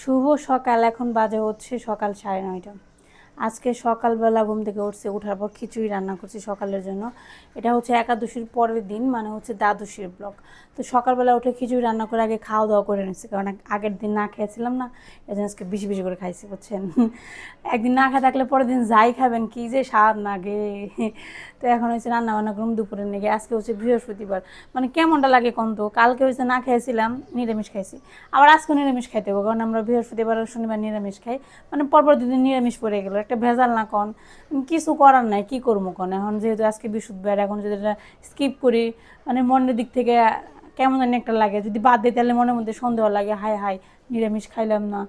শুভ সকাল এখন বাজে হচ্ছে সকাল সাড়ে নয়টা। আজকে সকালবেলা ঘুম থেকে উঠছে ওঠার পর খিচুড়ি রান্না করছি সকালের জন্য। এটা হচ্ছে একাদশীর পরের দিন মানে হচ্ছে দ্বাদশীর ব্লক। তো সকালবেলা উঠে খিচুড়ি রান্না করে আগে খাওয়া দাওয়া করে নিচ্ছি কারণ আগের দিন না খেয়েছিলাম না, এই জন্য আজকে বেশি বেশি করে খাইছি, বুঝছেন? একদিন না খায় থাকলে পরের দিন যাই খাবেন, কি যে স্বাদ লাগে। তো এখন হচ্ছে রান্না বান্না করুন দুপুরের নাকি আজকে হচ্ছে বৃহস্পতিবার। মানে কেমনটা লাগে কন্ত কালকে হচ্ছে না খেয়েছিলাম, নিরামিষ খাইছি। আবার আজকে নিরামিষ খাইতে হবে কারণ আমরা বৃহস্পতিবার শনিবার নিরামিষ খাই। মানে পরপর দুদিন নিরামিষ পড়ে গেলো একটা ভেজাল না কন। কিছু করার নাই, কি করব কন? এখন যেহেতু আজকে বিশুদ্ধ বৃহস্পতিবার এখন যদি এটা স্কিপ করি মানে মনের দিক থেকে কেমন জানি একটা লাগে। যদি বাদ দিই, তাহলে মনের মধ্যে সন্দেহ লাগে হাই হাই নিরামিষ খাইলাম না।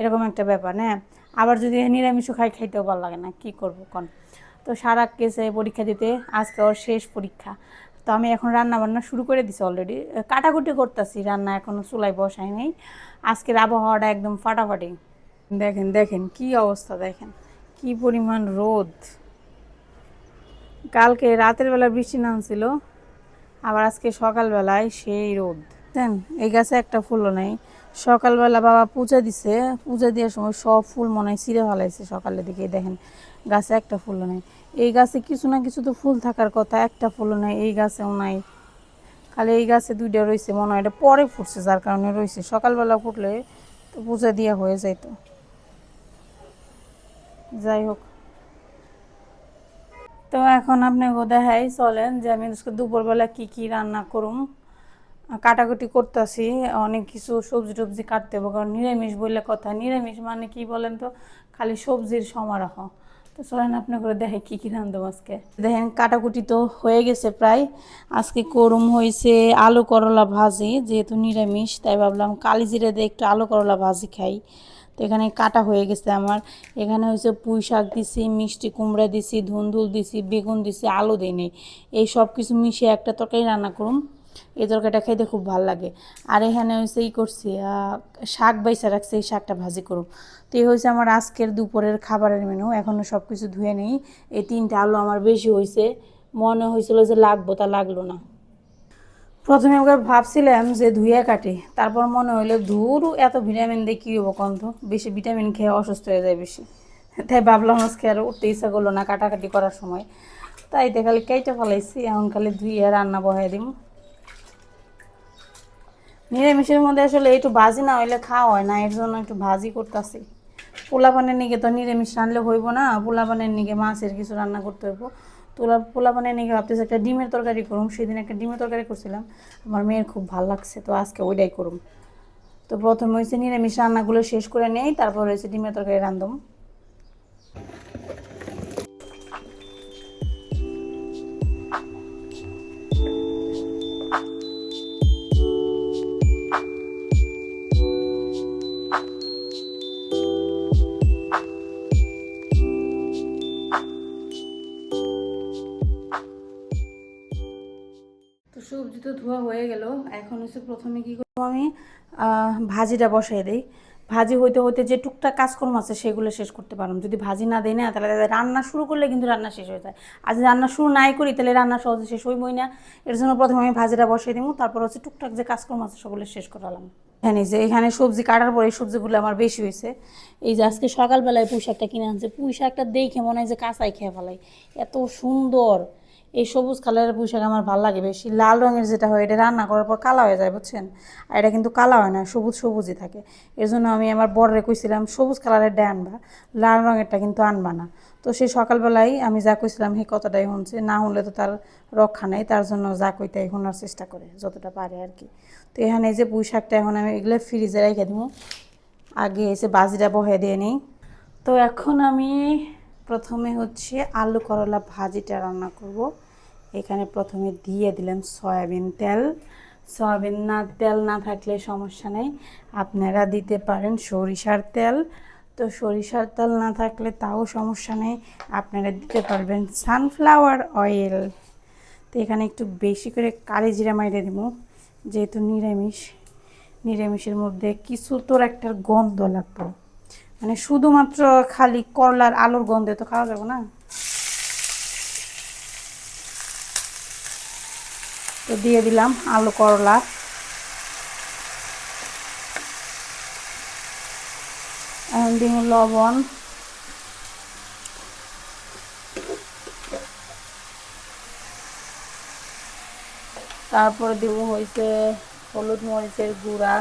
এরকম একটা ব্যাপার হ্যাঁ? আবার যদি নিরামিষও খাই, খাইতেও ভালো লাগে না, কি করব কন? তো সারা কেসে পরীক্ষা দিতে, আজকে ওর শেষ পরীক্ষা। তো আমি এখন রান্না বান্না শুরু করে দিছি অলরেডি কাটাকুটি করতেছি, রান্না এখনও চুলাই বসাই নেই। আজকের আবহাওয়াটা একদম ফাটাফাটি। দেখেন দেখেন, কি অবস্থা দেখেন। কি পরিমাণ রোদ। কালকে রাতের বেলা বৃষ্টি নামছিল, আবার আজকে সকালবেলায় সেই রোদ। দেন এই গাছে একটা ফুলও নেই। সকালবেলা বাবা পূজা দিছে, পূজা দেওয়ার সময় সব ফুল মনে হয় ছিঁড়ে ফেলাইছে সকালের দিকে। দেখেন, গাছে একটা ফুলও নেই। এই গাছে কিছু না কিছু তো ফুল থাকার কথা, একটা ফুলও নেই, এই গাছেও নাই। খালি এই গাছে দুইটা রয়েছে, মনে হয় এটা পরে ফুটছে, যার কারণে রয়েছে। সকালবেলা ফুটলে তো পূজা দেওয়া হয়ে যাইতো। যাই হোক। তো এখন আপনাকে দেখাই চলেন যে আমি আজকে দুপুরবেলা কি কি রান্না করুম। কাটাকুটি করতেছি, অনেক কিছু সবজি টবজি কাটতে হবে কারণ নিরামিষ বললে কথা। নিরামিষ মানে কি বলেন তো? খালি সবজির সমারোহ। তো চলেন আপনি করে দেখে কী কি রান্ধব আজকে। দেখেন, কাটাকুটি তো হয়ে গেছে প্রায়। আজকে করুম হয়েছে আলু করলা ভাজি, যেহেতু নিরামিষ, তাই ভাবলাম কালি জিরে দিয়ে একটু আলু করলা ভাজি খাই। তো এখানে কাটা হয়ে গেছে আমার। এখানে হচ্ছে পুঁই শাক দিছি, মিষ্টি কুমড়া দিছি ধুন্দুল দিছি, বেগুন দিছি, আলু দিই নেই এই সব কিছু মিশিয়ে একটা তরকারি রান্না করুন এই তরকারিটা খাইতে খুব ভালো লাগে। আর এখানে হচ্ছে ই করছি শাক বাইসা রাখছি, এই শাকটা ভাজি করুম। তো এই হয়েছে আমার আজকের দুপুরের খাবারের মেনু। এখনও সব কিছু ধুয়ে নেই। এই তিনটা আলু আমার বেশি হয়েছে মনে হয়েছিল যে লাগবো, তা লাগল না। প্রথমে ওকে ভাবছিলাম যে ধুয়ে কাটি। তারপর মনে হইল, ধুর, এত ভিটামিন দিয়ে কী হব কন্ত বেশি ভিটামিন খেয়ে অসুস্থ হয়ে যায় বেশি। তাই ভাবলাম আজকে আর উঠতে ইচ্ছা করল না কাটাকাটি করার সময়। তাই তো খালি কেটে ফেলাইছি, এখন খালি ধুয়ে রান্না বহাই দিম নিরামিষের মধ্যে আসলে একটু ভাজি না হইলে খাওয়া হয় না, এর জন্য একটু ভাজি করতেছি। পোলাপানের নিকে তো নিরামিষ রানলে হইব না, পোলাপানের নিকে মাছের কিছু রান্না করতে হইব। তোলা, পোলা বানিয়ে নাকি ভাবতেছি, একটা ডিমের তরকারি করুম। সেদিন একটা ডিমের তরকারি করছিলাম। আমার মেয়ের খুব ভালো লাগছে, তো আজকে ওইটাই করুম। তো প্রথমে হয়েছে নিরামিষ রান্নাগুলো শেষ করে নেই, তারপর হয়েছে ডিমের তরকারি রান্ধম ধোয়া হয়ে গেল। এখন হচ্ছে প্রথমে কি করব আমি? ভাজিটা বসাই দিই। ভাজি হইতে হইতে যে টুকটাক কাজকর্ম আছে সেগুলো শেষ করতে পারলাম। যদি ভাজি না দেয় না, তাহলে রান্না শুরু করলে কিন্তু রান্না শেষ হয়ে যায়। আর যদি রান্না শুরু নাই করি, তাহলে রান্না সহজে শেষ হইবই না। এর জন্য প্রথমে আমি ভাজিটা বসাই দিব তারপর হচ্ছে টুকটাক যে কাজকর্ম আছে সেগুলো শেষ করালাম। এখানে যে, এখানে সবজি কাটার পরে এই সবজিগুলো আমার বেশি হয়েছে। এই যে আজকে সকালবেলায় পুঁই শাকটা কিনে আনছে। পুঁই শাকটা দেখে মনে হয় যে কাঁচাই খেয়ে ফেলাই। এত সুন্দর। এই সবুজ কালারের পুঁই শাক আমার ভালো লাগে বেশি। লাল রঙের যেটা হয়, এটা রান্না করার পর কালা হয়ে যায়, বুঝছেন? আর এটা কিন্তু কালা হয় না, সবুজ সবুজই থাকে। এর জন্য আমি আমার বড়রে কইছিলাম, সবুজ কালারের ডে আনবা, লাল রঙেরটা কিন্তু আনবা না। তো সেই সকালবেলায় আমি যা কইছিলাম সেই কতটাই শুনছে না শুনলে তো তার রক্ষা নেই, তার জন্য যা কইতাই শোনার চেষ্টা করে, যতটা পারে আর কি। তো এখানে এই যে পুঁই শাকটা এখন আমি এগুলো ফ্রিজে রেখে দেবো। আগে এসে বাজিটা বহে দিয়ে নিই। তো এখন আমি প্রথমে হচ্ছে আলু করলা ভাজিটা রান্না করব। এখানে প্রথমে দিয়ে দিলাম সয়াবিন তেল। সয়াবিন না, তেল না থাকলে সমস্যা নেই। আপনারা দিতে পারেন সরিষার তেল। তো সরিষার তেল না থাকলে তাও সমস্যা নেই। আপনারা দিতে পারবেন সানফ্লাওয়ার অয়েল। তো এখানে একটু বেশি করে কালি জিরা মাইরে দেবো, যেহেতু নিরামিষ। নিরামিষের মধ্যে কিছু তোর একটা গন্ধ লাগবে। মানে শুধুমাত্র খালি করলার আলুর গন্ধে তো খাওয়া যাবে না? তো দিয়ে দিলাম আলু করলা। এখন দিব লবণ। তারপরে দিব হয়েছে হলুদ মরিচের গুঁড়া।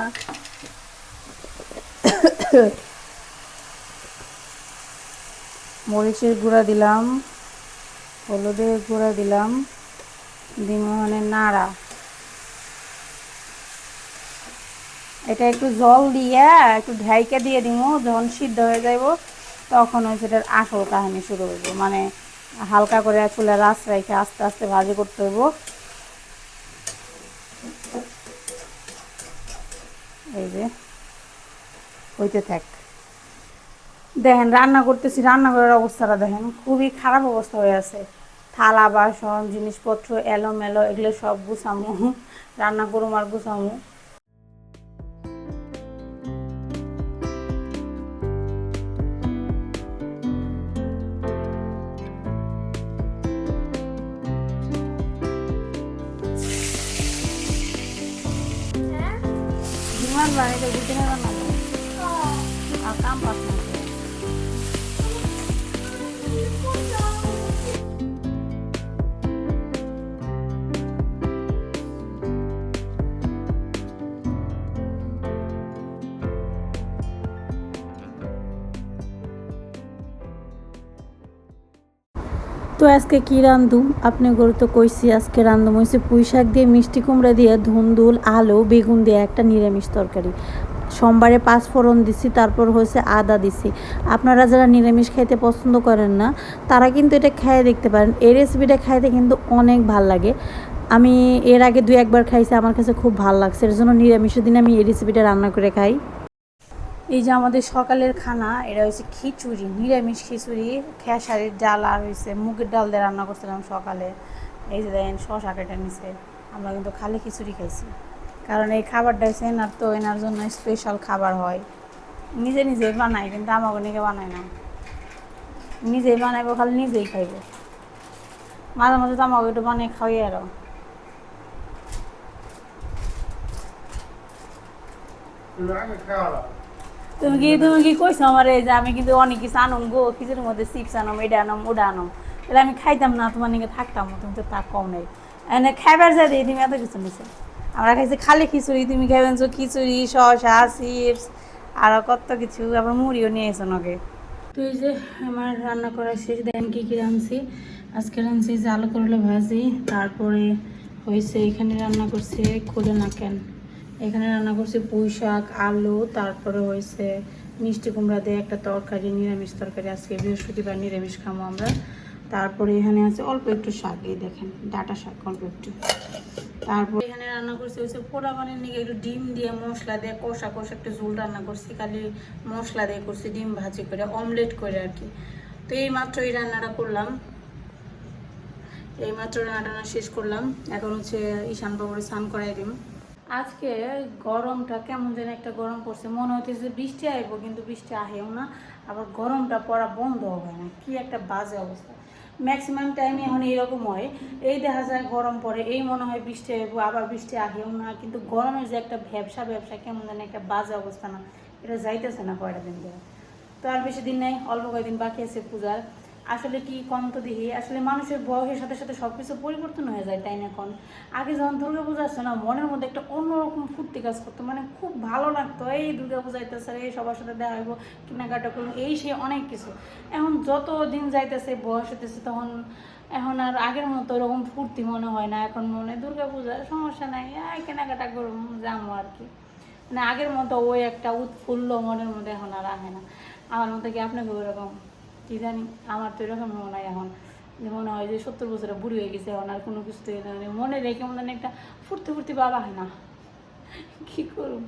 মরিচের গুঁড়া দিলাম, হলুদের গুঁড়া দিলাম মানে নাড়া। এটা একটু জল দিয়ে, একটু ঢাইকা দিয়ে দিব, যখন সিদ্ধ হয়ে যাইব, তখন হচ্ছে এটার আসল কাহিনী শুরু হইব। মানে হালকা করে চুলে রাস রেখে আস্তে আস্তে ভাজি করতে হইব। এই যে, হইতে থাক। দেখেন রান্না করতেছি রান্নাঘরের অবস্থাটা দেখেন খুবই খারাপ অবস্থা হয়ে আছে। থালা বাসন জিনিসপত্র এলোমেলো এগুলো সব গুছামু রান্না করুম আর গুছামু। Gimana bang itu Akam তো আজকে কি রান্ধুম? আপনি গরু তো কইছি আজকে রান্ধুম। হয়েছে পুঁই শাক দিয়ে মিষ্টি কুমড়া দিয়ে ধুন্দুল আলু, বেগুন দিয়ে একটা নিরামিষ তরকারি। সোমবারে পাঁচ ফোড়ন দিছি, তারপর হয়েছে আদা দিছি। আপনারা যারা নিরামিষ খাইতে পছন্দ করেন না, তারা কিন্তু এটা খেয়ে দেখতে পারেন। এই রেসিপিটা খাইতে কিন্তু অনেক ভালো লাগে। আমি এর আগে দু একবার খাইছি, আমার কাছে খুব ভালো লাগছে। এর জন্য নিরামিষের দিন আমি এই রেসিপিটা রান্না করে খাই। এই যে আমাদের সকালের খানা, এটা হচ্ছে খিচুড়ি, নিরামিষ খিচুড়ি, খেসারির ডাল আর হয়েছে মুগের ডাল দিয়ে রান্না করছিলাম সকালে। এই যে দেখেন, শশা কেটে নিছে। আমরা কিন্তু খালি খিচুড়ি খাইছি। কারণ এই খাবারটা হচ্ছে এনার তো, এনার জন্য স্পেশাল খাবার হয়। নিজে নিজেই বানাই, কিন্তু আমাকে নিকে বানায় না। নিজেই বানাইবো, খালি নিজেই খাইব। মাঝে মাঝে তো আমাকে একটু বানিয়ে খাওয়াই আরও। তুমি কি তুমি কি কইছো আমার যে আমি কিন্তু অনেক কিছু আনম গো? খিচুড়ির মধ্যে চিপস আনম, এটা আনম, ওটা আনম। তাহলে আমি খাইতাম না, তোমার নিকে থাকতাম, তুমি তো তা কম নেই। এনে খাইবার যা দিই তুমি এত কিছু নিছো? আমরা খাইছি খালি খিচুড়ি, তুমি খাইবেন তো খিচুড়ি, শসা চিপস আরও কত কিছু। আবার মুড়িও নিয়ে এসো নাকি তো এই যে আমার রান্না করা শেষ, দেন কী কী রাঁধছি? আজকে রাঁধছি যে আলু করলে ভাজি, তারপরে হয়েছে এখানে রান্না করছে খুলে নাকেন। এখানে রান্না করছি পুঁই শাক, আলু, তারপরে হয়েছে মিষ্টি কুমড়া দিয়ে একটা তরকারি, নিরামিষ তরকারি। আজকে বৃহস্পতিবার নিরামিষ খাব আমরা। তারপরে এখানে আছে অল্প একটু শাক, এই দেখেন, ডাটা শাক, অল্প একটু। তারপর এখানে রান্না করছি হচ্ছে পোড়া পানির নিয়ে একটু ডিম দিয়ে, মশলা দিয়ে, কষা কষা একটু ঝোল রান্না করছি। খালি মশলা দিয়ে করছি, ডিম ভাজি করে, অমলেট করে আর কি। তো এই মাত্র এই রান্নাটা করলাম। এই মাত্র রান্নাটা শেষ করলাম। এখন হচ্ছে ঈশান বাবুরে স্নান করাই দিম আজকে গরমটা কেমন যেন একটা গরম পড়ছে। মনে হইতেছে বৃষ্টি আইব, কিন্তু বৃষ্টি আহেও না। আবার গরমটা পড়া বন্ধ হবে না। কি একটা বাজে অবস্থা। ম্যাক্সিমাম টাইমে এখন এইরকম হয়। এই দেখা যায় গরম পড়ে, এই মনে হয় বৃষ্টি আইব, আবার বৃষ্টি আহেও না। কিন্তু গরমের যে একটা ব্যবসা ব্যবসা কেমন যেন একটা বাজে অবস্থা না। এটা যাইতেছে না কয়টা দিন ধরে। তো আর বেশি দিন নেই, অল্প কয়েকদিন বাকি আছে পূজার। আসলে কি কম তো দেখি। আসলে মানুষের বয়সের সাথে সাথে সব কিছু পরিবর্তন হয়ে যায় তাই না এখন? আগে যখন দুর্গা পূজা আসছে না, মনের মধ্যে একটা অন্যরকম ফুর্তি কাজ করতো। মানে খুব ভালো লাগতো, এই দুর্গা পূজা আইতেছে এই সবার সাথে দেখা হইব, কেনাকাটা করব, এই সে অনেক কিছু। এখন যত দিন যাইতেছে, বয়স হইতেছে, তখন, এখন আর আগের মতো ওরকম ফুর্তি মনে হয় না। এখন মনে হয় দুর্গা পূজার সমস্যা নাই কেনাকাটা করব যাব আর কি। মানে আগের মতো ওই একটা উৎফুল্ল মনের মধ্যে এখন আর আহে না। আমার মতো কি আপনাকে ওরকম? কি জানি আমার তো এরকম মনে হয় এখন। যে মনে হয় যে সত্তর বছরে বুড়ি হয়ে গেছে এখন, আর কোনো কিছু মনে রেখে মনে একটা ফুর্তি ফুর্তি বাবা হয় না। কি করব?